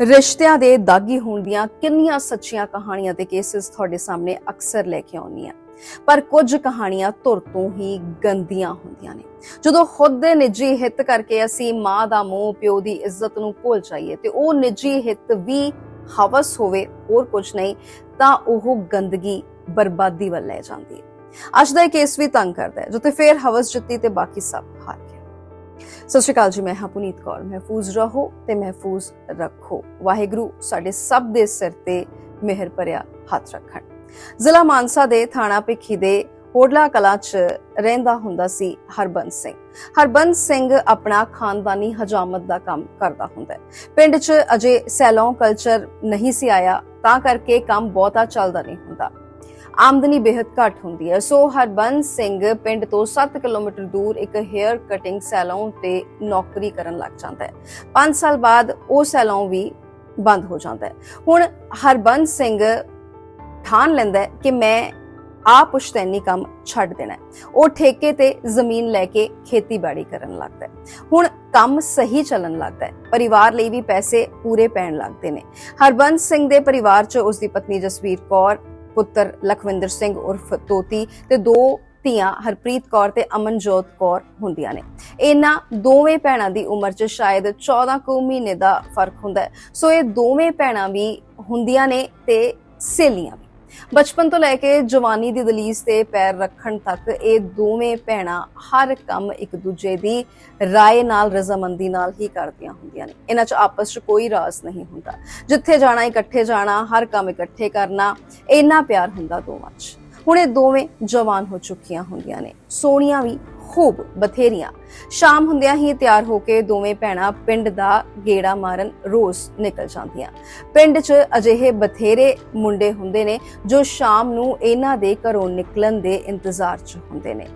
ਰਿਸ਼ਤਿਆਂ ਦੇ ਦਾਗੀ ਹੋਣ ਦੀਆਂ ਕਿੰਨੀਆਂ ਸੱਚੀਆਂ ਕਹਾਣੀਆਂ ਤੇ ਕੇਸਿਸ ਤੁਹਾਡੇ ਸਾਹਮਣੇ ਅਕਸਰ ਲੈ ਕੇ ਆਉਂਦੀਆਂ ਪਰ ਕੁਝ ਕਹਾਣੀਆਂ ਧੁਰ ਤੋਂ ਹੀ ਗੰਦੀਆਂ ਹੁੰਦੀਆਂ ਨੇ। ਜਦੋਂ ਖੁਦ ਦੇ ਨਿੱਜੀ ਹਿੱਤ ਕਰਕੇ ਅਸੀਂ ਮਾਂ ਦਾ ਮੋਹ, ਪਿਓ ਦੀ ਇੱਜ਼ਤ ਨੂੰ ਭੁੱਲ ਜਾਈਏ ਤੇ ਉਹ ਨਿੱਜੀ ਹਿੱਤ ਵੀ ਹਵਸ ਹੋਵੇ ਹੋਰ ਕੁਝ ਨਹੀਂ, ਤਾਂ ਉਹ ਗੰਦਗੀ, ਬਰਬਾਦੀ ਵੱਲ ਲੈ ਜਾਂਦੀ ਹੈ। ਅੱਜ ਦਾ ਇਹ ਕੇਸ ਵੀ ਤੰਗ ਕਰਦਾ ਹੈ ਜਿੱਥੇ ਫੇਰ ਹਵਸ ਜਿੱਤੀ ਤੇ ਬਾਕੀ ਸਭ ਹਾਰ। ਸਤਿ ਸ਼੍ਰੀ ਅਕਾਲ ਜੀ, ਮੈਂ ਹਾਂ ਪੁਨੀਤ ਕੌਰ। ਮਹਿਫੂਜ਼ ਰਹੋ ਤੇ ਮਹਿਫੂਜ਼ ਰੱਖੋ। ਵਾਹਿਗੁਰੂ ਸਾਡੇ ਸਭ ਦੇ ਸਿਰ ਤੇ ਮਿਹਰ ਭਰਿਆ ਹੱਥ ਰੱਖਣ। ਜ਼ਿਲ੍ਹਾ ਮਾਨਸਾ ਦੇ ਥਾਣਾ ਭਿੱਖੀ ਦੇ ਹੋਡਲਾ ਕਲਾਂ 'ਚ ਰਹਿੰਦਾ ਹੁੰਦਾ ਸੀ ਹਰਬੰਸ ਸਿੰਘ। ਹਰਬੰਸ ਸਿੰਘ ਆਪਣਾ ਖਾਨਦਾਨੀ ਹਜਾਮਤ ਦਾ ਕੰਮ ਕਰਦਾ ਹੁੰਦਾ ਪਿੰਡ 'ਚ ਅਜੇ ਸੈਲੋਂ ਕਲਚਰ ਨਹੀਂ ਸੀ ਆਇਆ, ਤਾਂ ਕਰਕੇ ਕੰਮ ਬਹੁਤਾ ਚੱਲਦਾ ਨਹੀਂ ਹੁੰਦਾ। ਆਮਦਨੀ ਬੇहद ਘੱਟ ਹੁੰਦੀ ਹੈ। ਸੋ ਹਰਬੰਸ ਸਿੰਘ ਪਿੰਡ ਤੋਂ 7 ਕਿਲੋਮੀਟਰ ਦੂਰ ਇੱਕ ਹੇਅਰ ਕਟਿੰਗ ਸੈਲੂਨ ਤੇ ਨੌਕਰੀ ਕਰਨ ਲੱਗ ਜਾਂਦਾ ਹੈ। 5 ਸਾਲ ਬਾਅਦ ਉਹ ਸੈਲੂਨ ਵੀ ਬੰਦ ਹੋ ਜਾਂਦਾ ਹੈ। ਹੁਣ ਹਰਬੰਸ ਸਿੰਘ ਠਾਣ ਲੈਂਦਾ ਕਿ ਮੈਂ ਆ ਪੁਸ਼ਤੈਨੀ ਕੰਮ ਛੱਡ ਦੇਣਾ ਉਹ ਠੇਕੇ ਤੇ ਜ਼ਮੀਨ ਲੈ ਕੇ ਖੇਤੀਬਾੜੀ ਕਰਨ ਲੱਗਦਾ ਹੁਣ ਕੰਮ ਸਹੀ ਚੱਲਣ ਲੱਗਦਾ ਹੈ। ਪਰਿਵਾਰ ਲਈ ਵੀ ਪੈਸੇ ਪੂਰੇ ਪੈਣ ਲੱਗਦੇ ਨੇ। ਹਰਬੰਸ ਸਿੰਘ ਦੇ ਪਰਿਵਾਰ 'ਚ ਉਸ ਦੀ ਪਤਨੀ ਜਸਵੀਰ ਕੌਰ ਪੁੱਤਰ ਲਖਵਿੰਦਰ ਸਿੰਘ ਉਰਫ ਤੋਤੀ ਤੇ ਦੋ ਧੀਆਂ ਹਰਪ੍ਰੀਤ ਕੌਰ ਤੇ ਅਮਨਜੋਤ ਕੌਰ ਹੁੰਦੀਆਂ ਨੇ। ਇਹਨਾਂ ਦੋਵੇਂ ਭੈਣਾਂ ਦੀ ਉਮਰ 'ਚ ਸ਼ਾਇਦ 14 ਕੁ ਮਹੀਨੇ ਦਾ ਫ਼ਰਕ ਹੁੰਦਾ ਸੋ ਇਹ ਦੋਵੇਂ ਭੈਣਾਂ ਵੀ ਹੁੰਦੀਆਂ ਨੇ ਤੇ ਸਹੇਲੀਆਂ ਵੀ। ਬਚਪਨ ਤੋਂ ਲੈ ਕੇ ਜਵਾਨੀ ਦੀ ਦਲੀਜ਼ ਤੇ ਪੈਰ ਰੱਖਣ ਤੱਕ ਇਹ ਦੋਵੇਂ ਭੈਣਾਂ ਹਰ ਕੰਮ ਇੱਕ ਦੂਜੇ ਦੀ ਰਾਏ ਨਾਲ, ਰਜ਼ਾਮੰਦੀ ਨਾਲ ਹੀ ਕਰਦੀਆਂ ਹੁੰਦੀਆਂ ਨੇ। ਇਹਨਾਂ 'ਚ ਆਪਸ 'ਚ ਕੋਈ ਰਾਜ਼ ਨਹੀਂ ਹੁੰਦਾ। ਜਿੱਥੇ ਜਾਣਾ, ਇਕੱਠੇ ਜਾਣਾ, ਹਰ ਕੰਮ ਇਕੱਠੇ ਕਰਨਾ, ਇੰਨਾ ਪਿਆਰ ਹੁੰਦਾ ਦੋਵਾਂ 'ਚ। ਹੁਣ ਇਹ ਦੋਵੇਂ ਜਵਾਨ ਹੋ ਚੁੱਕੀਆਂ ਹੁੰਦੀਆਂ ਨੇ। ਸੋਹਣੀਆਂ ਵੀ ਖੂਬ ਬਥੇਰੀਆਂ। ਸ਼ਾਮ ਹੁੰਦਿਆਂ ਹੀ ਤਿਆਰ ਹੋ ਕੇ ਦੋਵੇਂ ਭੈਣਾਂ ਪਿੰਡ ਦਾ ਗੇੜਾ ਮਾਰਨ ਰੋਜ਼ ਨਿਕਲ ਜਾਂਦੀਆਂ। ਪਿੰਡ 'ਚ ਅਜਿਹੇ ਬਥੇਰੇ ਮੁੰਡੇ ਹੁੰਦੇ ਨੇ ਜੋ ਸ਼ਾਮ ਨੂੰ ਇਹਨਾਂ ਦੇ ਘਰੋਂ ਨਿਕਲਣ ਦੇ ਇੰਤਜ਼ਾਰ 'ਚ ਹੁੰਦੇ ਨੇ।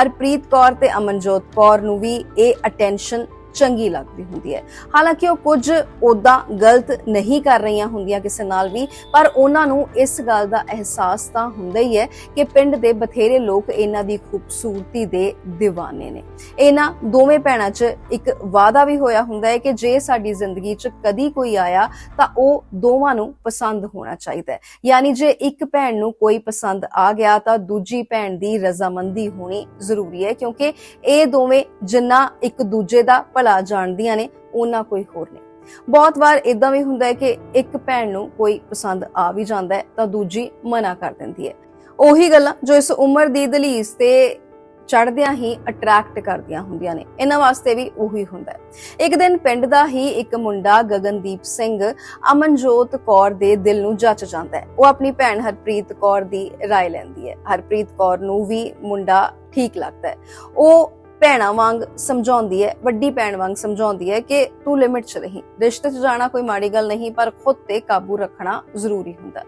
ਹਰਪ੍ਰੀਤ ਕੌਰ ਤੇ ਅਮਨਜੋਤ ਕੌਰ ਨੂੰ ਵੀ ਇਹ ਅਟੈਂਸ਼ਨ ਚੰਗੀ ਲੱਗਦੀ ਹੁੰਦੀ ਹੈ। ਹਾਲਾਂਕਿ ਉਹ ਕੁਝ ਉਦਾਂ ਗਲਤ ਨਹੀਂ ਕਰ ਰਹੀਆਂ ਹੁੰਦੀਆਂ ਕਿਸੇ ਨਾਲ ਵੀ, ਪਰ ਉਹਨਾਂ ਨੂੰ ਇਸ ਗੱਲ ਦਾ ਅਹਿਸਾਸ ਤਾਂ ਹੁੰਦਾ ਹੀ ਹੈ ਕਿ ਪਿੰਡ ਦੇ ਬਥੇਰੇ ਲੋਕ ਇਹਨਾਂ ਦੀ ਖੂਬਸੂਰਤੀ ਦੇ دیਵਾਨੇ ਨੇ। ਇਹਨਾਂ ਦੋਵੇਂ ਭੈਣਾਂ 'ਚ ਇੱਕ ਵਾਅਦਾ ਵੀ ਹੋਇਆ ਹੁੰਦਾ ਹੈ ਕਿ ਜੇ ਸਾਡੀ ਜ਼ਿੰਦਗੀ 'ਚ ਕਦੀ ਕੋਈ ਆਇਆ ਤਾਂ ਉਹ ਦੋਵਾਂ ਨੂੰ ਪਸੰਦ ਹੋਣਾ ਚਾਹੀਦਾ ਹੈ। ਯਾਨੀ ਜੇ ਇੱਕ ਭੈਣ ਨੂੰ ਕੋਈ ਪਸੰਦ ਆ ਗਿਆ ਤਾਂ ਦੂਜੀ ਭੈਣ ਦੀ ਰਜ਼ਾਮੰਦੀ ਹੋਣੀ ਜ਼ਰੂਰੀ ਹੈ ਕਿਉਂਕਿ ਇਹ ਦੋਵੇਂ ਜਿੰਨਾ ਇੱਕ ਦੂਜੇ ਦਾ ਭਲਾ ਜਾਣਦੀਆਂ ਨੇ ਉਹਨਾਂ ਕੋਈ ਹੋਰ ਨਹੀਂ ਬਹੁਤ ਵਾਰ ਇਦਾਂ ਵੀ ਹੁੰਦਾ ਹੈ ਕਿ ਇੱਕ ਭੈਣ ਨੂੰ ਕੋਈ ਪਸੰਦ ਆ ਵੀ ਜਾਂਦਾ ਹੈ ਤਾਂ ਦੂਜੀ ਮਨਾ ਕਰ ਦਿੰਦੀ ਹੈ ਉਹੀ ਗੱਲਾਂ ਜੋ ਇਸ ਉਮਰ ਦੀ ਦਲੀਜ਼ ਤੇ ਚੜਦਿਆਂ ਹੀ ਅਟਰੈਕਟ ਕਰਦੀਆਂ ਹੁੰਦੀਆਂ ਨੇ ਇਹਨਾਂ ਵਾਸਤੇ ਵੀ ਉਹੀ ਹੁੰਦਾ ਹੈ ਇੱਕ ਦਿਨ ਪਿੰਡ ਦਾ ਹੀ ਇੱਕ ਮੁੰਡਾ ਗਗਨਦੀਪ ਸਿੰਘ ਅਮਨਜੋਤ ਕੌਰ ਦੇ ਦਿਲ ਨੂੰ ਜੱਚ ਜਾਂਦਾ ਹੈ ਉਹ ਆਪਣੀ ਭੈਣ ਹਰਪ੍ਰੀਤ ਕੌਰ ਦੀ رائے ਲੈਂਦੀ ਹੈ ਹਰਪ੍ਰੀਤ ਕੌਰ ਨੂੰ ਵੀ ਮੁੰਡਾ ਠੀਕ ਲੱਗਦਾ ਹੈ ਉਹ ਭੈਣਾਂ ਵਾਂਗ ਸਮਝਾਉਂਦੀ ਹੈ, ਵੱਡੀ ਭੈਣ ਵਾਂਗ ਸਮਝਾਉਂਦੀ ਹੈ ਕਿ ਤੂੰ ਲਿਮਿਟ 'ਚ ਰਹੀ। ਰਿਸ਼ਤੇ 'ਚ ਜਾਣਾ ਕੋਈ ਮਾੜੀ ਗੱਲ ਨਹੀਂ, ਪਰ ਖੁਦ ਤੇ ਕਾਬੂ ਰੱਖਣਾ ਜ਼ਰੂਰੀ ਹੁੰਦਾ।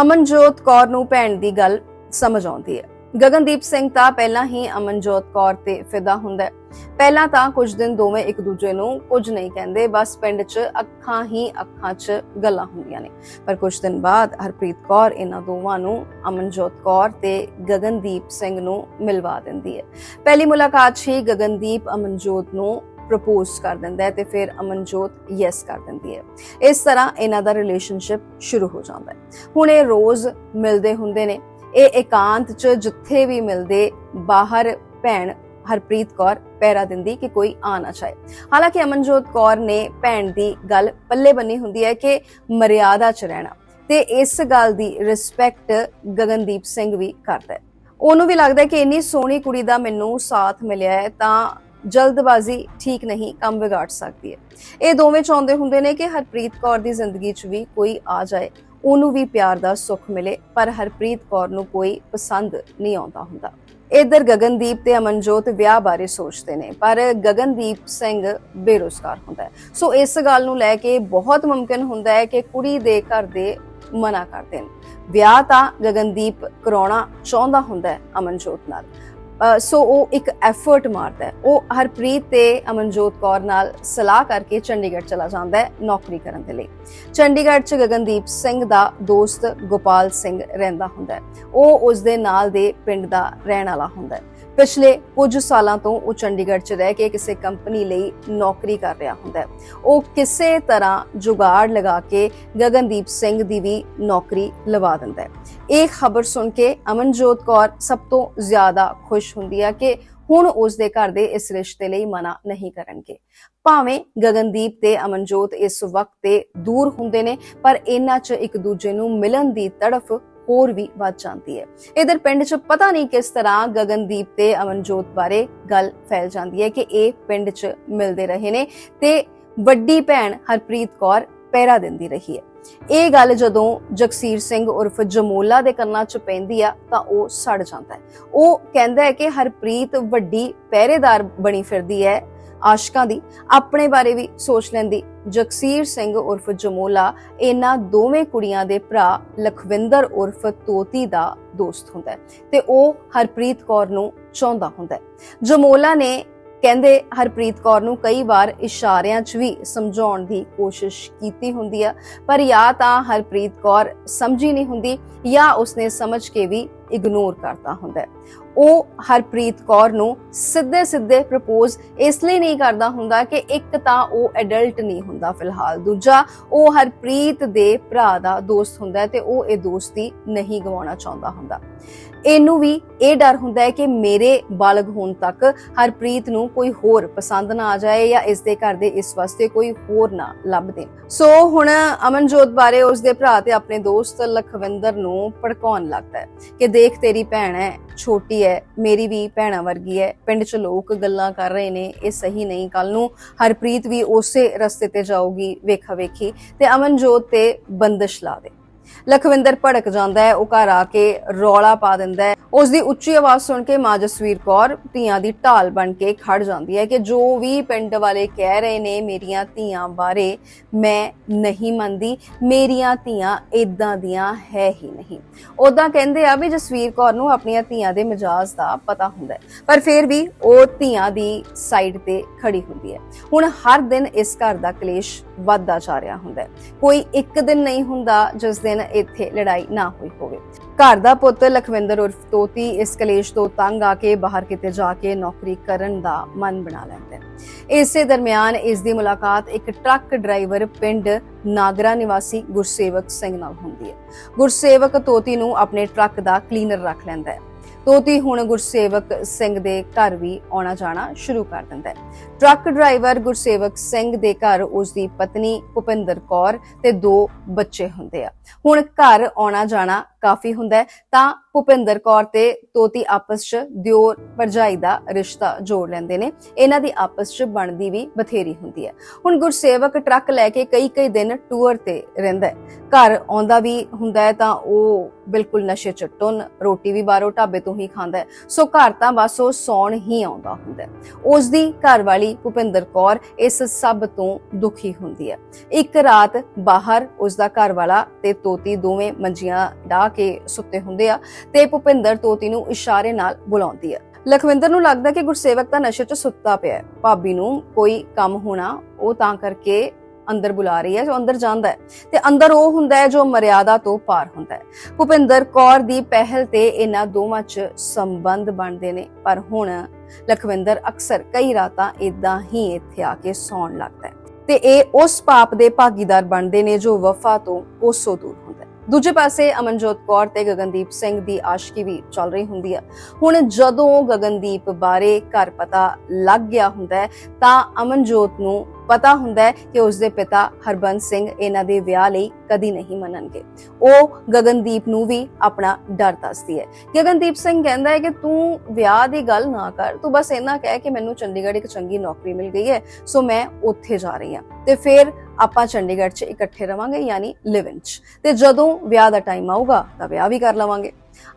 ਅਮਨਜੋਤ ਕੌਰ ਨੂੰ ਭੈਣ ਦੀ ਗੱਲ ਸਮਝ ਆਉਂਦੀ ਹੈ। ਗਗਨਦੀਪ ਸਿੰਘ ਤਾਂ ਪਹਿਲਾਂ ਹੀ ਅਮਨਜੋਤ ਕੌਰ ਤੇ ਫਿਦਾ ਹੁੰਦਾ ਹੈ। ਪਹਿਲਾਂ ਤਾਂ ਕੁਝ ਦਿਨ ਦੋਵੇਂ ਇੱਕ ਦੂਜੇ ਨੂੰ ਕੁਝ ਨਹੀਂ ਕਹਿੰਦੇ, ਬਸ ਪਿੰਡ 'ਚ ਅੱਖਾਂ ਹੀ ਅੱਖਾਂ 'ਚ ਗੱਲਾਂ ਹੁੰਦੀਆਂ ਨੇ। ਪਰ ਕੁਝ ਦਿਨ ਬਾਅਦ ਹਰਪ੍ਰੀਤ ਕੌਰ ਇਹਨਾਂ ਦੋਵਾਂ ਨੂੰ ਅਮਨਜੋਤ ਕੌਰ ਤੇ ਗਗਨਦੀਪ ਸਿੰਘ ਨੂੰ ਮਿਲਵਾ ਦਿੰਦੀ ਹੈ। ਪਹਿਲੀ ਮੁਲਾਕਾਤ 'ਚ ਹੀ ਗਗਨਦੀਪ ਅਮਨਜੋਤ ਨੂੰ ਪ੍ਰਪੋਜ਼ ਕਰ ਦਿੰਦਾ ਹੈ ਤੇ ਫਿਰ ਅਮਨਜੋਤ ਯੈਸ ਕਰ ਦਿੰਦੀ ਹੈ। ਇਸ ਤਰ੍ਹਾਂ ਇਹਨਾਂ ਦਾ ਰਿਲੇਸ਼ਨਸ਼ਿਪ ਸ਼ੁਰੂ ਹੋ ਜਾਂਦਾ ਹੈ। ਹੁਣ ਇਹ ਰੋਜ਼ ਮਿਲਦੇ ਹੁੰਦੇ ਨੇ। ਇਹ ਇਕਾਂਤ 'ਚ ਜਿੱਥੇ ਵੀ ਮਿਲਦੇ ਬਾਹਰ ਭੈਣ ਹਰਪ੍ਰੀਤ ਕੌਰ ਪੈਰਾ ਦਿੰਦੀ ਕਿ ਕੋਈ ਆ ਨਾ ਚਾਹੇ ਹਾਲਾਂਕਿ ਅਮਨਜੋਤ ਕੌਰ ਨੇ ਭੈਣ ਦੀ ਗੱਲ ਪੱਲੇ ਬੰਨੀ ਹੁੰਦੀ ਹੈ ਕਿ ਮਰਿਆਦਾ 'ਚ ਰਹਿਣਾ। ਤੇ ਇਸ ਗੱਲ ਦੀ ਰਿਸਪੈਕਟ ਗਗਨਦੀਪ ਸਿੰਘ ਵੀ ਕਰਦਾ ਹੈ। ਉਹਨੂੰ ਵੀ ਲੱਗਦਾ ਹੈ ਕਿ ਇੰਨੀ ਸੋਹਣੀ ਕੁੜੀ ਦਾ ਮੈਨੂੰ ਸਾਥ ਮਿਲਿਆ ਹੈ ਤਾਂ ਜਲਦਬਾਜ਼ੀ ਠੀਕ ਨਹੀਂ, ਕੰਮ ਵਿਗਾੜ ਸਕਦੀ ਹੈ। ਇਹ ਦੋਵੇਂ ਚਾਹੁੰਦੇ ਹੁੰਦੇ ਨੇ ਕਿ ਹਰਪ੍ਰੀਤ ਕੌਰ ਦੀ ਜ਼ਿੰਦਗੀ 'ਚ ਵੀ ਕੋਈ ਆ ਜਾਏ। ਉਹਨੂੰ ਵੀ ਪਿਆਰ ਦਾ ਸੁੱਖ ਮਿਲੇ, ਪਰ ਹਰਪ੍ਰੀਤ ਕੌਰ ਨੂੰ ਕੋਈ ਪਸੰਦ ਨਹੀਂ ਆਉਂਦਾ ਹੁੰਦਾ। ਇਧਰ ਗਗਨਦੀਪ ਤੇ ਅਮਨਜੋਤ ਵਿਆਹ ਬਾਰੇ ਸੋਚਦੇ ਨੇ, ਪਰ ਗਗਨਦੀਪ ਸਿੰਘ ਬੇਰੋਜ਼ਗਾਰ ਹੁੰਦਾ ਹੈ। ਸੋ ਇਸ ਗੱਲ ਨੂੰ ਲੈ ਕੇ ਬਹੁਤ ਮੁਮਕਿਨ ਹੁੰਦਾ ਹੈ ਕਿ ਕੁੜੀ ਦੇ ਘਰ ਦੇ ਮਨਾ ਕਰਦੇ ਨੇ ਵਿਆਹ ਤਾਂ ਗਗਨਦੀਪ ਕਰਾਉਣਾ ਚਾਹੁੰਦਾ ਹੁੰਦਾ ਹੈ ਅਮਨਜੋਤ ਨਾਲ। ਸੋ ਉਹ ਇੱਕ ਐਫਰਟ ਮਾਰਦਾ ਹੈ। ਉਹ ਹਰਪ੍ਰੀਤ ਤੇ ਅਮਨਜੋਤ ਕੌਰ ਨਾਲ ਸਲਾਹ ਕਰਕੇ ਚੰਡੀਗੜ੍ਹ ਚਲਾ ਜਾਂਦਾ ਹੈ ਨੌਕਰੀ ਕਰਨ ਦੇ ਲਈ। ਚੰਡੀਗੜ੍ਹ 'ਚ ਗਗਨਦੀਪ ਸਿੰਘ ਦਾ ਦੋਸਤ ਗੋਪਾਲ ਸਿੰਘ ਰਹਿੰਦਾ ਹੁੰਦਾ ਹੈ। ਉਹ ਉਸ ਦੇ ਨਾਲ ਦੇ ਪਿੰਡ ਦਾ ਰਹਿਣ ਵਾਲਾ ਹੁੰਦਾ ਹੈ। ਪਿਛਲੇ ਕੁਝ ਸਾਲਾਂ ਤੋਂ ਉਹ ਚੰਡੀਗੜ੍ਹ 'ਚ ਰਹਿ ਕੇ ਕਿਸੇ ਕੰਪਨੀ ਲਈ ਨੌਕਰੀ ਕਰ ਰਿਹਾ ਹੁੰਦਾ ਹੈ। ਉਹ ਕਿਸੇ ਤਰ੍ਹਾਂ ਜੁਗਾੜ ਲਗਾ ਕੇ ਗਗਨਦੀਪ ਸਿੰਘ ਦੀ ਵੀ ਨੌਕਰੀ ਲਵਾ ਦਿੰਦਾ ਹੈ। ਇਹ ਖਬਰ ਸੁਣ ਕੇ ਅਮਨਜੋਤ ਕੌਰ ਸਭ ਤੋਂ ਜ਼ਿਆਦਾ ਖੁਸ਼ ਹੁੰਦੀ ਹੈ ਕਿ ਹੁਣ ਉਸ ਦੇ ਘਰ ਦੇ ਇਸ ਰਿਸ਼ਤੇ ਲਈ ਮਨਾ ਨਹੀਂ ਕਰਨਗੇ। ਭਾਵੇਂ ਗਗਨਦੀਪ ਤੇ ਅਮਨਜੋਤ ਇਸ ਵਕਤ ਤੇ ਦੂਰ ਹੁੰਦੇ ਨੇ, ਪਰ ਇਹਨਾਂ 'ਚ ਇੱਕ ਦੂਜੇ ਨੂੰ ਮਿਲਣ ਦੀ ਤੜਫ ਹੋਰ ਵੀ ਵੱਧ ਜਾਂਦੀ ਹੈ। ਇਧਰ ਪਿੰਡ 'ਚ ਪਤਾ ਨਹੀਂ ਕਿਸ ਤਰ੍ਹਾਂ ਗਗਨਦੀਪ ਤੇ ਅਮਨਜੋਤ ਬਾਰੇ ਗੱਲ ਫੈਲ ਜਾਂਦੀ ਹੈ ਕਿ ਇਹ ਪਿੰਡ 'ਚ ਮਿਲਦੇ ਰਹੇ ਨੇ ਤੇ ਵੱਡੀ ਭੈਣ ਹਰਪ੍ਰੀਤ ਕੌਰ ਪਹਿਰਾ ਦਿੰਦੀ ਰਹੀ ਹੈ। ਇਹ ਗੱਲ ਜਦੋਂ ਜਗਸੀਰ ਸਿੰਘ ਉਰਫ ਜਮੋਲਾ ਦੇ ਕੰਨਾਂ 'ਚ ਪੈਂਦੀ ਆ, ਤਾਂ ਉਹ ਸੜ ਜਾਂਦਾ ਹੈ। ਉਹ ਕਹਿੰਦਾ ਹੈ ਕਿ ਹਰਪ੍ਰੀਤ ਵੱਡੀ ਪਹਿਰੇਦਾਰ ਬਣੀ ਫਿਰਦੀ ਹੈ ਆਸ਼ਕਾਂ ਦੀ। ਆਪਣੇ ਬਾਰੇ ਵੀ ਸੋਚ ਲੈਂਦੀ। ਜਗਸੀਰ ਸਿੰਘ ਉਰਫ ਜਮੋਲਾ ਇਹਨਾਂ ਦੋਵੇਂ ਕੁੜੀਆਂ ਦੇ ਭਰਾ ਲਖਵਿੰਦਰ ਉਰਫ ਤੋਤੀ ਦਾ ਦੋਸਤ ਹੁੰਦਾ ਹੈ ਤੇ ਉਹ ਹਰਪ੍ਰੀਤ ਕੌਰ ਨੂੰ ਚਾਹੁੰਦਾ ਹੁੰਦਾ ਹੈ। ਜਮੋਲਾ ਨੇ ਕਹਿੰਦੇ ਹਰਪ੍ਰੀਤ ਕੌਰ ਨੂੰ ਕਈ ਵਾਰ ਇਸ਼ਾਰਿਆਂ 'ਚ ਵੀ ਸਮਝਾਉਣ ਦੀ ਕੋਸ਼ਿਸ਼ ਕੀਤੀ ਹੁੰਦੀ ਆ, ਪਰ ਜਾਂ ਤਾਂ ਹਰਪ੍ਰੀਤ ਕੌਰ ਸਮਝੀ ਨਹੀਂ ਹੁੰਦੀ ਜਾਂ ਉਸਨੇ ਸਮਝ ਕੇ ਵੀ ਇਗਨੋਰ ਕਰਦਾ ਹੁੰਦਾ ਹੈ। ਉਹ ਹਰਪ੍ਰੀਤ ਕੌਰ ਨੂੰ ਸਿੱਧੇ ਸਿੱਧੇ ਪ੍ਰਪੋਜ਼ ਇਸ ਲਈ ਨਹੀਂ ਕਰਦਾ ਹੁੰਦਾ ਕਿ ਇੱਕ ਤਾਂ ਉਹ ਐਡਲਟ ਨਹੀਂ ਹੁੰਦਾ ਫਿਲਹਾਲ, ਦੂਜਾ ਉਹ ਹਰਪ੍ਰੀਤ ਦੇ ਭਰਾ ਦਾ ਦੋਸਤ ਹੁੰਦਾ ਹੈ ਤੇ ਉਹ ਇਹ ਦੋਸਤੀ ਨਹੀਂ ਗਵਾਉਣਾ ਚਾਹੁੰਦਾ ਹੁੰਦਾ। ਇਹਨੂੰ ਵੀ ਇਹ ਡਰ ਹੁੰਦਾ ਹੈ ਕਿ ਮੇਰੇ ਬਾਲਗ ਹੋਣ ਤੱਕ ਹਰਪ੍ਰੀਤ ਨੂੰ ਕੋਈ ਹੋਰ ਪਸੰਦ ਨਾ ਆ ਜਾਏ ਜਾਂ ਇਸ ਦੇ ਘਰ ਦੇ ਇਸ ਵਾਸਤੇ ਕੋਈ ਹੋਰ ਨਾ ਲੱਭ ਦੇ ਸੋ ਹੁਣ ਅਮਨਜੋਤ ਬਾਰੇ ਉਸ ਦੇ ਭਰਾ ਤੇ ਆਪਣੇ ਦੋਸਤ ਲਖਵਿੰਦਰ ਨੂੰ ਭੜਕਾਉਣ ਲੱਗਦਾ ਹੈ ਕਿ ਦੇਖ ਤੇਰੀ ਭੈਣ ਹੈ ਛੋਟੀ ਹੈ ਮੇਰੀ ਵੀ ਭੈਣਾ ਵਰਗੀ ਹੈ ਪਿੰਡ 'ਚ ਲੋਕ ਗੱਲਾਂ ਕਰ ਰਹੇ ਨੇ, ਇਹ ਸਹੀ ਨਹੀਂ। ਕੱਲ ਨੂੰ ਹਰਪ੍ਰੀਤ ਵੀ ਉਸੇ ਰਸਤੇ ਤੇ ਜਾਊਗੀ ਵੇਖਾ ਵੇਖੀ ਤੇ ਅਮਨਜੋਤ ਤੇ ਬੰਦਸ਼ ਲਾ ਦੇ। ਲਖਵਿੰਦਰ ਭੜਕ ਜਾਂਦਾ ਹੈ, ਉਹ ਘਰ ਆ ਕੇ ਰੌਲਾ ਪਾ ਦਿੰਦਾ ਹੈ। ਉਸ ਦੀ ਉੱਚੀ ਆਵਾਜ਼ ਸੁਣ ਕੇ ਮਾਂ ਜਸਵੀਰ ਕੌਰ ਧੀਆਂ ਦੀ ਢਾਲ ਬਣ ਕੇ ਖੜ ਜਾਂਦੀ ਹੈ ਕਿ ਜੋ ਵੀ ਪਿੰਡ ਵਾਲੇ ਕਹਿ ਰਹੇ ਨੇ ਮੇਰੀਆਂ ਧੀਆਂ ਬਾਰੇ ਮੈਂ ਨਹੀਂ ਮੰਨਦੀ, ਮੇਰੀਆਂ ਧੀਆਂ ਇਦਾਂ ਦੀਆਂ ਹੈ ਹੀ ਨਹੀਂ। ਉਦਾਂ ਕਹਿੰਦੇ ਆ ਵੀ ਜਸਵੀਰ ਕੌਰ ਨੂੰ ਆਪਣੀਆਂ ਧੀਆਂ ਦੇ ਮਿਜਾਜ਼ ਦਾ ਪਤਾ ਹੁੰਦਾ ਹੈ, ਪਰ ਫਿਰ ਵੀ ਉਹ ਧੀਆਂ ਦੀ ਸਾਈਡ ਤੇ ਖੜੀ ਹੁੰਦੀ ਹੈ। ਹੁਣ ਹਰ ਦਿਨ ਇਸ ਘਰ ਦਾ ਕਲੇਸ਼ ਵੱਧਦਾ ਜਾ ਰਿਹਾ ਹੁੰਦਾ ਹੈ। ਕੋਈ ਇੱਕ ਦਿਨ ਨਹੀਂ ਹੁੰਦਾ ਜਿਸ ਦਿਨ ਇੱਥੇ ਲੜਾਈ ਨਾ ਹੋਈ ਹੋਵੇ। ਘਰ ਦਾ ਪੁੱਤ ਲਖਵਿੰਦਰ ਉਰਫ ਤੋਤੀ ਇਸ ਕਲੇਸ਼ ਤੋਂ ਤੰਗ ਆ ਕੇ ਬਾਹਰ ਕਿਤੇ ਜਾ ਕੇ ਨੌਕਰੀ ਕਰਨ ਦਾ ਮਨ ਬਣਾ ਲੈਂਦਾ ਹੈ। ਇਸੇ ਦਰਮਿਆਨ ਇਸ ਦੀ ਮੁਲਾਕਾਤ ਇੱਕ ਟਰੱਕ ਡਰਾਈਵਰ ਪਿੰਡ ਨਾਗਰਾ ਨਿਵਾਸੀ ਗੁਰਸੇਵਕ ਸਿੰਘ ਨਾਲ ਹੁੰਦੀ ਹੈ। ਗੁਰਸੇਵਕ ਤੋਤੀ ਨੂੰ ਆਪਣੇ ਟਰੱਕ ਦਾ ਕਲੀਨਰ ਰੱਖ ਲੈਂਦਾ ਹੈ। ਤੋਤੀ ਹੁਣ ਗੁਰਸੇਵਕ ਸਿੰਘ ਦੇ ਘਰ ਵੀ ਆਉਣਾ ਜਾਣਾ ਸ਼ੁਰੂ ਕਰ ਦਿੰਦਾ ਹੈ। ਟਰੱਕ ਡਰਾਈਵਰ ਗੁਰਸੇਵਕ ਸਿੰਘ ਦੇ ਘਰ ਉਸ ਦੀ ਪਤਨੀ ਭੁਪਿੰਦਰ ਕੌਰ ਤੇ ਦੋ ਬੱਚੇ ਹੁੰਦੇ ਆ। ਹੁਣ ਘਰ ਆਉਣਾ ਜਾਣਾ ਕਾਫੀ ਹੁੰਦਾ ਤਾਂ ਭੁਪਿੰਦਰ ਕੌਰ ਤੇ ਤੋਤੀ ਆਪਸ 'ਚ ਦਿਓਰ ਭਰਜਾਈ ਦਾ ਰਿਸ਼ਤਾ ਜੋੜ ਲੈਂਦੇ ਨੇ। ਇਹਨਾਂ ਦੀ ਆਪਸ 'ਚ ਬਣਦੀ ਵੀ ਬਥੇਰੀ ਹੁੰਦੀ ਹੈ। ਹੁਣ ਗੁਰਸੇਵਕ ਟਰੱਕ ਲੈ ਕੇ ਕਈ ਕਈ ਦਿਨ ਟੂਰ ਤੇ ਰਹਿੰਦਾ ਹੈ। ਘਰ ਆਉਂਦਾ ਵੀ ਹੁੰਦਾ ਹੈ ਤਾਂ ਉਹ ਬਿਲਕੁਲ ਨਸ਼ੇ ਚ ਟੁੰਨ, ਰੋਟੀ ਵੀ ਬਾਹਰੋਂ ਢਾਬੇ ਤੋਂ ਹੀ ਖਾਂਦਾ ਸੋ ਘਰ ਤਾਂ ਬਸ ਉਹ ਸੌਣ ਹੀ ਆਉਂਦਾ ਹੁੰਦਾ ਉਸ ਦੀ ਘਰ ਵਾਲੀ ਭੁਪਿੰਦਰ ਕੌਰ ਇਸ ਸਭ ਤੋਂ ਦੁਖੀ ਹੁੰਦੀ ਹੈ। ਇੱਕ ਰਾਤ ਬਾਹਰ ਉਸ ਦਾ ਘਰ ਵਾਲਾ ਤੇ ਤੋਤੀ ਦੋਵੇਂ ਮੰਜੀਆਂ ਢਾ ਕੇ ਸੁੱਤੇ ਹੁੰਦੇ ਆ ਤੇ ਭੁਪਿੰਦਰ ਤੋਤੀ ਨੂੰ ਇਸ਼ਾਰੇ ਨਾਲ ਬੁਲਾਉਂਦੀ ਹੈ। ਲਖਵਿੰਦਰ ਨੂੰ ਲੱਗਦਾ ਕਿ ਗੁਰਸੇਵਕ ਤਾਂ ਨਸ਼ੇ 'ਚ ਸੁੱਤਾ ਪਿਆ ਹੈ। ਭਾਬੀ ਨੂੰ ਕੋਈ ਕੰਮ ਹੋਣਾ ਉਹ ਤਾਂ ਕਰਕੇ ਅੰਦਰ ਬੁਲਾ ਰਹੀ ਹੈ, ਜੋ ਅੰਦਰ ਜਾਂਦਾ ਹੈ। ਤੇ ਅੰਦਰ ਉਹ ਹੁੰਦਾ ਹੈ ਜੋ ਮਰਿਆਦਾ ਤੋਂ ਪਾਰ ਹੁੰਦਾ ਹੈ। ਭੁਪਿੰਦਰ ਕੌਰ ਦੀ ਪਹਿਲ ਤੇ ਇਹਨਾਂ ਦੋਵਾਂ 'ਚ ਸੰਬੰਧ ਬਣਦੇ ਨੇ। ਪਰ ਹੁਣ ਲਖਵਿੰਦਰ ਅਕਸਰ ਕਈ ਰਾਤਾਂ ਇਦਾਂ ਹੀ ਇੱਥੇ ਆ ਕੇ ਸੌਣ ਲੱਗਦਾ ਹੈ। ਤੇ ਇਹ ਉਸ ਪਾਪ ਦੇ ਭਾਗੀਦਾਰ ਬਣਦੇ ਨੇ ਜੋ ਵਫਾ ਤੋਂ ਕੋਸੋਂ ਦੂਰ ਹੁੰਦਾ ਹੈ। ਦੂਜੇ ਪਾਸੇ ਅਮਨਜੋਤ ਕੌਰ ਤੇ ਗਗਨਦੀਪ ਸਿੰਘ ਦੀ ਆਸ਼ਕੀ ਵੀ ਚੱਲ ਰਹੀ ਹੁੰਦੀ ਹੈ। ਹੁਣ ਜਦੋਂ ਗਗਨਦੀਪ ਬਾਰੇ ਘਰ ਪਤਾ ਲੱਗ ਗਿਆ ਹੁੰਦਾ ਤਾਂ ਅਮਨਜੋਤ ਨੂੰ ਪਤਾ ਹੁੰਦਾ ਹੈ ਕਿ ਉਸ ਦੇ ਪਿਤਾ ਹਰਬੰਸ ਸਿੰਘ ਇਹਨਾਂ ਦੇ ਵਿਆਹ ਲਈ ਕਦੀ ਨਹੀਂ ਮੰਨਣਗੇ। ਉਹ ਗਗਨਦੀਪ ਨੂੰ ਵੀ ਆਪਣਾ ਡਰ ਦੱਸਦੀ ਹੈ। ਗਗਨਦੀਪ ਸਿੰਘ ਕਹਿੰਦਾ ਹੈ ਕਿ ਤੂੰ ਵਿਆਹ ਦੀ ਗੱਲ ਨਾ ਕਰ, ਤੂੰ ਬਸ ਇਹਨਾਂ ਕਹਿ ਕਿ ਮੈਨੂੰ ਚੰਡੀਗੜ੍ਹ ਇੱਕ ਚੰਗੀ ਨੌਕਰੀ ਮਿਲ ਗਈ ਹੈ, ਸੋ ਮੈਂ ਉੱਥੇ ਜਾ ਰਹੀ ਹਾਂ। ਤੇ ਫਿਰ ਆਪਾਂ ਚੰਡੀਗੜ੍ਹ 'ਚ ਇਕੱਠੇ ਰਵਾਂਗੇ, ਯਾਨੀ ਲਿਵ ਇਨ 'ਚ। ਤੇ ਜਦੋਂ ਵਿਆਹ ਦਾ ਟਾਈਮ ਆਊਗਾ ਤਾਂ ਵਿਆਹ ਵੀ ਕਰ ਲਵਾਂਗੇ।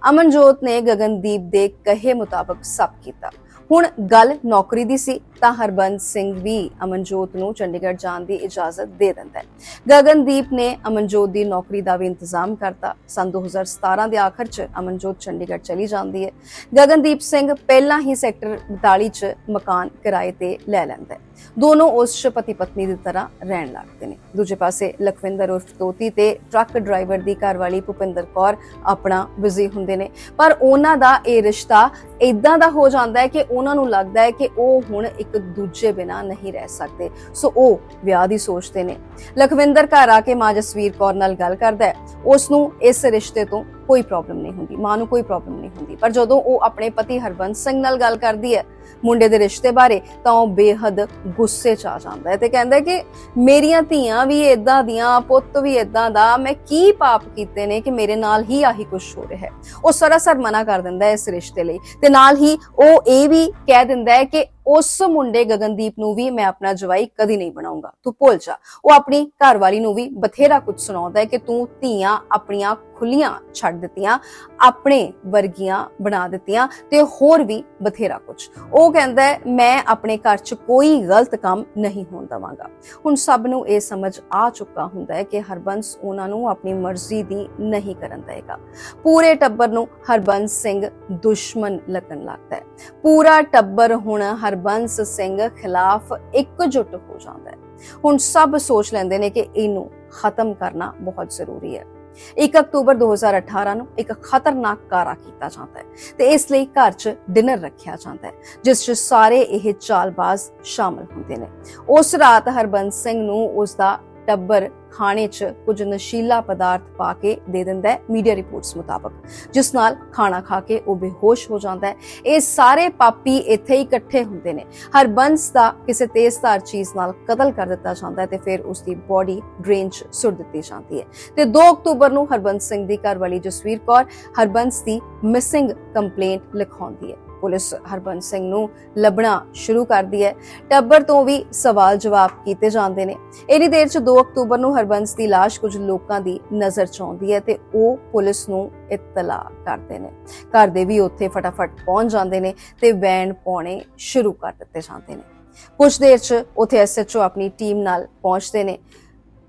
ਅਮਨਜੋਤ ਨੇ ਗਗਨਦੀਪ ਦੇ ਕਹੇ ਮੁਤਾਬਕ ਸਭ ਕੀਤਾ। ਹੁਣ ਗੱਲ ਨੌਕਰੀ ਦੀ ਸੀ ਤਾਂ ਹਰਬੰਸ ਸਿੰਘ ਵੀ ਅਮਨਜੋਤ ਨੂੰ ਚੰਡੀਗੜ੍ਹ ਜਾਣ ਦੀ ਇਜਾਜ਼ਤ ਦੇ ਦਿੰਦਾ ਹੈ। ਗਗਨਦੀਪ ਨੇ ਅਮਨਜੋਤ ਦੀ ਨੌਕਰੀ ਦਾ ਵੀ ਇੰਤਜ਼ਾਮ ਕਰਤਾ। ਸਨ 2017 ਦੇ ਆਖਰ 'ਚ ਅਮਨਜੋਤ ਚੰਡੀਗੜ੍ਹ ਚਲੀ ਜਾਂਦੀ ਹੈ। ਗਗਨਦੀਪ ਸਿੰਘ ਪਹਿਲਾਂ ਹੀ ਸੈਕਟਰ 42 'ਚ ਮਕਾਨ ਕਿਰਾਏ ਤੇ ਲੈ ਲੈਂਦਾ ਹੈ। ਦੋਨੋਂ ਉਸ 'ਚ ਪਤੀ ਪਤਨੀ ਦੀ ਤਰ੍ਹਾਂ ਰਹਿਣ ਲੱਗਦੇ ਨੇ। ਦੂਜੇ ਪਾਸੇ ਲਖਵਿੰਦਰ ਉਰਫ ਤੋਤੀ ਤੇ ਟਰੱਕ ਡਰਾਈਵਰ ਦੀ ਘਰਵਾਲੀ ਭੁਪਿੰਦਰ ਕੌਰ ਆਪਣਾ ਬਿਜ਼ੀ ਹੁੰਦੇ ਨੇ। ਪਰ ਉਹਨਾਂ ਦਾ ਇਹ ਰਿਸ਼ਤਾ ਇਦਾਂ ਦਾ ਹੋ ਜਾਂਦਾ ਹੈ ਕਿ ਉਹਨਾਂ ਨੂੰ ਲੱਗਦਾ ਹੈ ਕਿ ਉਹ ਹੁਣ ਇੱਕ ਦੂਜੇ ਬਿਨਾ ਨਹੀਂ ਰਹਿ ਸਕਦੇ। ਸੋ ਉਹ ਵਿਆਹ ਦੀ ਸੋਚਦੇ ਨੇ। ਲਖਵਿੰਦਰ ਘਰ ਆ ਕੇ ਮਾਂ ਜਸਵੀਰ ਕੌਰ ਨਾਲ ਗੱਲ ਕਰਦਾ ਹੈ। ਉਸ ਨੂੰ ਇਸ ਰਿਸ਼ਤੇ ਤੋਂ ਕੋਈ ਪ੍ਰੋਬਲਮ ਨਹੀਂ ਹੁੰਦੀ। ਮਾਂ ਨੂੰ ਕੋਈ ਪ੍ਰੋਬਲਮ ਨਹੀਂ ਹੁੰਦੀ। ਪਰ ਜਦੋਂ ਉਹ ਆਪਣੇ ਪਤੀ ਹਰਬੰਸ ਸਿੰਘ ਨਾਲ ਗੱਲ ਕਰਦੀ ਹੈ ਮੁੰਡੇ ਦੇ ਰਿਸ਼ਤੇ ਬਾਰੇ, ਤਾਂ ਉਹ ਬੇਹੱਦ ਗੁੱਸੇ 'ਚ ਆ ਜਾਂਦਾ ਹੈ ਤੇ ਕਹਿੰਦਾ ਕਿ ਮੇਰੀਆਂ ਧੀਆਂ ਵੀ ਇਦਾਂ ਦੀਆਂ, ਪੁੱਤ ਵੀ ਇਦਾਂ ਦਾ। ਮੈਂ ਕੀ ਪਾਪ ਕੀਤੇ ਨੇ ਕਿ ਮੇਰੇ ਨਾਲ ਹੀ ਆਹੀ ਕੁਝ ਹੋ ਰਿਹਾ ਹੈ। ਉਹ ਸਰਾਸਰ ਮਨਾ ਕਰ ਦਿੰਦਾ ਹੈ ਇਸ ਰਿਸ਼ਤੇ ਲਈ। ਤੇ ਨਾਲ ਹੀ ਉਹ ਇਹ ਵੀ ਕਹਿ ਦਿੰਦਾ ਹੈ ਕਿ ਉਸ ਮੁੰਡੇ ਗਗਨਦੀਪ ਨੂੰ ਵੀ ਮੈਂ ਆਪਣਾ ਜਵਾਈ ਕਦੀ ਨਹੀਂ ਬਣਾਉਂਗਾ। ਤੂੰ ਭੁੱਲ ਜਾ। ਉਹ ਆਪਣੀ ਘਰਵਾਲੀ ਨੂੰ ਵੀ ਬਥੇਰਾ ਕੁਝ ਸੁਣਾਉਂਦਾ ਹੈ ਕਿ ਤੂੰ ਧੀਆਂ ਆਪਣੀਆਂ ਖੁੱਲੀਆਂ ਛੱਡ ਦਿੱਤੀਆਂ, ਆਪਣੇ ਵਰਗੀਆਂ ਬਣਾ ਦਿੱਤੀਆਂ ਤੇ ਹੋਰ ਵੀ ਬਥੇਰਾ ਕੁਝ। ਉਹ ਕਹਿੰਦਾ ਹੈ, ਮੈਂ ਆਪਣੇ ਘਰ 'ਚ ਕੋਈ ਗਲਤ ਕੰਮ ਨਹੀਂ ਹੋਣ ਦਵਾਂਗਾ। ਹੁਣ ਸਭ ਨੂੰ ਇਹ ਸਮਝ ਆ ਚੁੱਕਾ ਹੁੰਦਾ ਹੈ ਕਿ ਹਰਬੰਸ ਉਹਨਾਂ ਨੂੰ ਆਪਣੀ ਮਰਜ਼ੀ ਦੀ ਨਹੀਂ ਕਰਨ ਦੇਗਾ। ਪੂਰੇ ਟੱਬਰ ਨੂੰ ਹਰਬੰਸ ਸਿੰਘ ਦੁਸ਼ਮਣ ਲੱਗਣ ਲੱਗਦਾ ਹੈ। ਪੂਰਾ ਟੱਬਰ ਹੁਣ ਹਰਬੰਸ ਸਿੰਘ ਖਿਲਾਫ ਇਕਜੁੱਟ ਹੋ ਜਾਂਦਾ ਹੈ। ਹੁਣ ਸਭ ਸੋਚ ਲੈਂਦੇ ਨੇ ਕਿ ਇਹਨੂੰ ਖਤਮ ਕਰਨਾ ਬਹੁਤ ਜ਼ਰੂਰੀ ਹੈ। 1 ਅਕਤੂਬਰ 2018 ਨੂੰ ਇੱਕ ਖਤਰਨਾਕ ਕਾਰਾ ਕੀਤਾ ਜਾਂਦਾ ਹੈ ਤੇ ਇਸ ਲਈ ਘਰ 'ਚ ਡਿਨਰ ਰੱਖਿਆ ਜਾਂਦਾ ਹੈ, ਜਿਸ 'ਚ ਸਾਰੇ ਇਹ ਚਾਲਬਾਜ਼ ਸ਼ਾਮਲ ਹੁੰਦੇ ਨੇ। ਉਸ ਰਾਤ ਹਰਬੰਸ ਸਿੰਘ ਨੂੰ ਉਸ ਦਾ ਟੱਬਰ ਖਾਣੇ 'ਚ ਕੁਝ ਨਸ਼ੀਲਾ ਪਦਾਰਥ ਪਾ ਕੇ ਦੇ ਦਿੰਦਾ ਹੈ ਮੀਡੀਆ ਰਿਪੋਰਟਸ ਮੁਤਾਬਕ। ਜਿਸ ਨਾਲ ਖਾਣਾ ਖਾ ਕੇ ਉਹ ਬੇਹੋਸ਼ ਹੋ ਜਾਂਦਾ ਹੈ। ਇਹ ਸਾਰੇ ਪਾਪੀ ਇੱਥੇ ਹੀ ਇਕੱਠੇ ਹੁੰਦੇ ਨੇ। ਹਰਬੰਸ ਦਾ ਕਿਸੇ ਤੇਜ਼ਧਾਰ ਚੀਜ਼ ਨਾਲ ਕਤਲ ਕਰ ਦਿੱਤਾ ਜਾਂਦਾ ਹੈ ਤੇ ਫਿਰ ਉਸ ਦੀ ਬੋਡੀ ਡਰੇਨ 'ਚ ਸੁੱਟ ਦਿੱਤੀ ਜਾਂਦੀ ਹੈ। ਤੇ 2 ਅਕਤੂਬਰ ਨੂੰ ਹਰਬੰਸ ਸਿੰਘ ਦੀ ਘਰਵਾਲੀ ਜਸਵੀਰ ਕੌਰ ਹਰਬੰਸ ਦੀ ਮਿਸਿੰਗ ਕੰਪਲੇਂਟ ਲਿਖਾਉਂਦੀ ਹੈ। ਪੁਲਿਸ ਹਰਬੰਸ ਸਿੰਘ ਨੂੰ ਲੱਭਣਾ ਸ਼ੁਰੂ ਕਰਦੀ ਹੈ। ਟੱਬਰ ਤੋਂ ਵੀ ਸਵਾਲ ਜਵਾਬ ਕੀਤੇ ਜਾਂਦੇ ਨੇ। ਇਨੀ ਦੇਰ ਚ 2 ਅਕਤੂਬਰ ਨੂੰ ਹਰਬੰਸ ਦੀ ਲਾਸ਼ ਕੁਝ ਲੋਕਾਂ ਦੀ ਨਜ਼ਰ ਚ ਆਉਂਦੀ ਹੈ ਤੇ ਉਹ ਪੁਲਿਸ ਨੂੰ ਇਤਲਾ ਕਰਦੇ ਨੇ। ਘਰ ਦੇ ਵੀ ਉੱਥੇ ਫਟਾਫਟ ਪਹੁੰਚ ਜਾਂਦੇ ਨੇ ਤੇ ਵੈਨ ਪਾਉਣੇ ਸ਼ੁਰੂ ਕਰ ਦਿੱਤੇ ਜਾਂਦੇ ਨੇ। ਕੁਝ ਦੇਰ ਚ ਉੱਥੇ ਐਸਐਚਓ ਆਪਣੀ ਟੀਮ ਨਾਲ ਪਹੁੰਚਦੇ ਨੇ।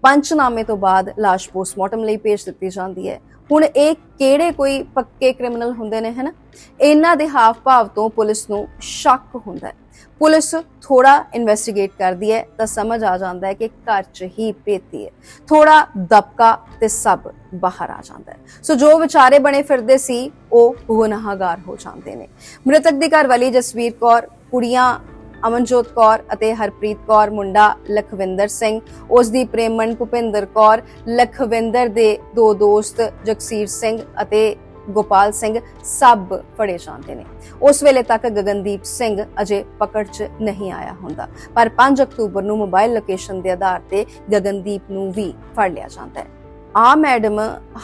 ਪੰਚਨਾਮੇ ਤੋਂ ਬਾਅਦ ਲਾਸ਼ ਪੋਸਟਮਾਰਟਮ ਲਈ ਭੇਜ ਦਿੱਤੀ ਜਾਂਦੀ ਹੈ। ਹੁਣ ਇਹ ਕਿਹੜੇ ਕੋਈ ਪੱਕੇ ਕ੍ਰਿਮੀਨਲ ਹੁੰਦੇ ਨੇ, ਹਨਾ? ਇਹਨਾਂ ਦੇ ਹਾਵ ਭਾਵ ਤੋਂ ਪੁਲਿਸ ਨੂੰ ਸ਼ੱਕ ਹੁੰਦਾ ਹੈ। ਪੁਲਿਸ ਥੋੜਾ ਇਨਵੈਸਟੀਗੇਟ ਕਰਦੀ ਹੈ ਤਾਂ ਸਮਝ ਆ ਜਾਂਦਾ ਹੈ ਕਿ ਘਰ 'ਚ ਹੀ ਪੇਤੀ ਹੈ। ਥੋੜਾ ਦਬਕਾ ਤੇ ਸਭ ਬਾਹਰ ਆ ਜਾਂਦਾ ਹੈ। ਸੋ ਜੋ ਵਿਚਾਰੇ ਬਣੇ ਫਿਰਦੇ ਸੀ, ਉਹ ਗੁਨਾਹਗਾਰ ਹੋ ਜਾਂਦੇ ਨੇ। ਮ੍ਰਿਤਕ ਦੀ ਘਰਵਾਲੀ ਜਸਵੀਰ ਕੌਰ, ਕੁੜੀਆਂ ਅਮਨਜੋਤ ਕੌਰ ਅਤੇ ਹਰਪ੍ਰੀਤ ਕੌਰ, ਮੁੰਡਾ ਲਖਵਿੰਦਰ ਸਿੰਘ। ਉਸ ਦੀ ਪ੍ਰੇਮਣ ਭੁਪਿੰਦਰ ਕੌਰ, ਲਖਵਿੰਦਰ ਦੇ ਦੋ ਦੋਸਤ ਜਗਸੀਰ ਸਿੰਘ ਅਤੇ ਗੋਪਾਲ ਸਿੰਘ ਸਭ ਫੜੇ ਜਾਂਦੇ ਨੇ। ਉਸ ਵੇਲੇ ਤੱਕ ਗਗਨਦੀਪ ਸਿੰਘ ਅਜੇ ਪਕੜ 'ਚ ਨਹੀਂ ਆਇਆ ਹੁੰਦਾ। ਪਰ 5 ਅਕਤੂਬਰ ਨੂੰ ਮੋਬਾਈਲ ਲੋਕੇਸ਼ਨ ਦੇ ਆਧਾਰ ਤੇ ਗਗਨਦੀਪ ਨੂੰ ਵੀ ਫੜ ਲਿਆ ਜਾਂਦਾ ਹੈ। ਆ ਮੈਡਮ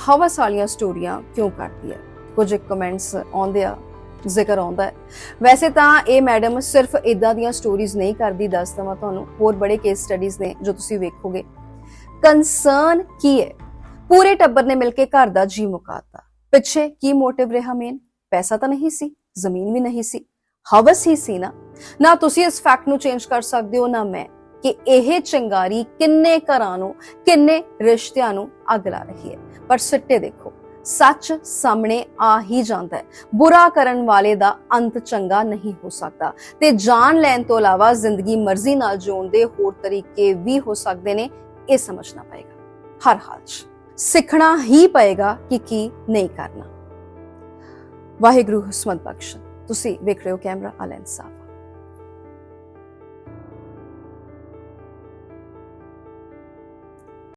ਹਵਸ ਵਾਲੀਆਂ ਸਟੋਰੀਆਂ ਕਿਉਂ ਕਰਦੀ ਹੈ? ਕੁਝ ਕਮੈਂਟਸ ਆਉਂਦੇ ਆ ਜ਼ਿਕਰ ਆਉਂਦਾ ਹੈ। ਵੈਸੇ ਤਾਂ ਇਹ ਮੈਡਮ ਸਿਰਫ ਇਦਾਂ ਦੀਆਂ ਸਟੋਰੀਜ਼ ਨਹੀਂ ਕਰਦੀ, ਦੱਸ ਦਵਾਂ ਤੁਹਾਨੂੰ। ਹੋਰ ਬੜੇ ਕੇਸ ਸਟੱਡੀਜ਼ ਨੇ ਜੋ ਤੁਸੀਂ ਵੇਖੋਗੇ। ਕੰਸਰਨ ਕੀ ਹੈ? ਪੂਰੇ ਟੱਬਰ ਨੇ ਮਿਲ ਕੇ ਘਰ ਦਾ ਜੀ ਮੁਕਾਤਾ। ਪਿੱਛੇ ਕੀ ਮੋਟਿਵ ਰਿਹਾ ਮੇਨ ਪੈਸਾ ਤਾਂ ਨਹੀਂ ਸੀ, ਜ਼ਮੀਨ ਵੀ ਨਹੀਂ ਸੀ। ਹਵਸ ਹੀ ਸੀ ਨਾ। ਨਾ ਤੁਸੀਂ ਇਸ ਫੈਕਟ ਨੂੰ ਚੇਂਜ ਕਰ ਸਕਦੇ ਹੋ, ਨਾ ਮੈਂ। ਕਿ ਇਹ ਚੰਗਾਰੀ ਕਿੰਨੇ ਘਰਾਂ ਨੂੰ, ਕਿੰਨੇ ਰਿਸ਼ਤਿਆਂ ਨੂੰ ਅੱਗ ਲਾ ਰਹੀ ਹੈ। ਪਰ ਸਿੱਟੇ ਦੇਖੋ। ਸੱਚ ਸਾਹਮਣੇ ਆ ਹੀ ਜਾਂਦਾ ਹੈ। ਬੁਰਾ ਕਰਨ ਵਾਲੇ ਦਾ ਅੰਤ ਚੰਗਾ ਨਹੀਂ ਹੋ ਸਕਦਾ। ਤੇ ਜਾਨ ਲੈਣ ਤੋਂ ਇਲਾਵਾ ਜ਼ਿੰਦਗੀ ਮਰਜ਼ੀ ਨਾਲ ਜਿਉਣ ਦੇ ਹੋਰ ਤਰੀਕੇ ਵੀ ਹੋ ਸਕਦੇ ਨੇ, ਇਹ ਸਮਝਣਾ ਪਏਗਾ। ਹਰ ਹਾਲ 'ਚ ਸਿੱਖਣਾ ਹੀ ਪਏਗਾ ਕਿ ਕੀ ਨਹੀਂ ਕਰਨਾ। ਵਾਹਿਗੁਰੂ ਹਸਮਤ ਬਖਸ਼ ਤੁਸੀਂ ਵੇਖ ਰਹੇ ਹੋ ਕੈਮਰਾ ਅਲ ਇਨਸਾਫ